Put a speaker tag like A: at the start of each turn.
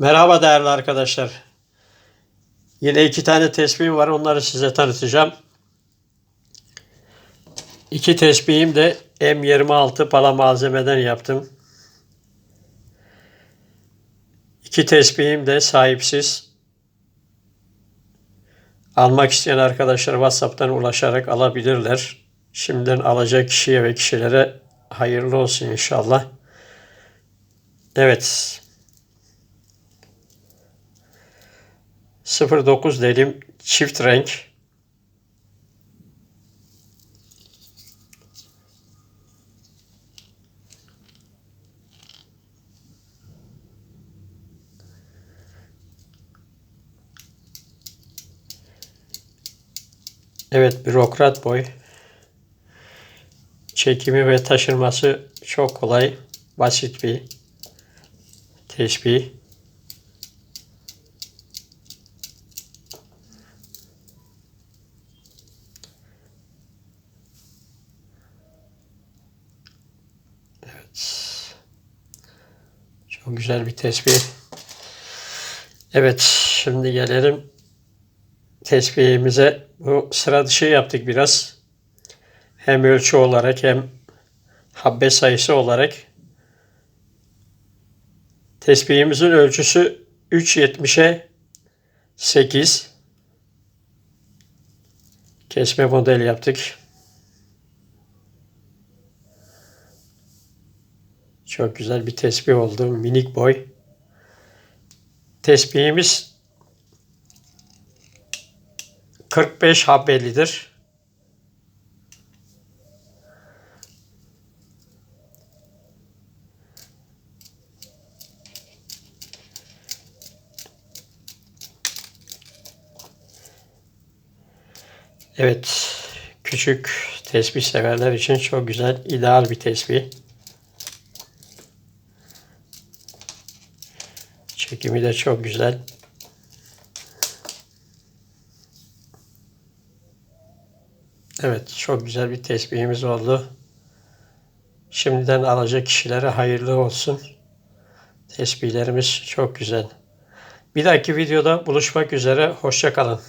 A: Merhaba değerli arkadaşlar. Yine iki tane tesbihim var. Onları size tanıtacağım. İki tesbihim de M26 pala malzemeden yaptım. İki tesbihim de sahipsiz. Almak isteyen arkadaşlar WhatsApp'tan ulaşarak alabilirler. Şimdiden alacak kişiye ve kişilere hayırlı olsun inşallah. Evet. 09 delim çift renk. Evet bürokrat boy. Çekimi ve taşınması çok kolay. Basit bir tesbih. Çok güzel bir tespih. Evet, şimdi gelelim tesbihimize. Bu sıra dışı yaptık biraz. Hem ölçü olarak hem habbe sayısı olarak. Tesbihimizin ölçüsü 3.70'e 8. Kesme model yaptık. Çok güzel bir tesbih oldu. Minik boy. Tesbihimiz 45 habbelidir. Evet, küçük tesbih severler için çok güzel, ideal bir tesbih. Çekimi de çok güzel. Evet, çok güzel bir tesbihimiz oldu. Şimdiden alacak kişilere hayırlı olsun. Tesbihlerimiz çok güzel. Bir dahaki videoda buluşmak üzere. Hoşça kalın.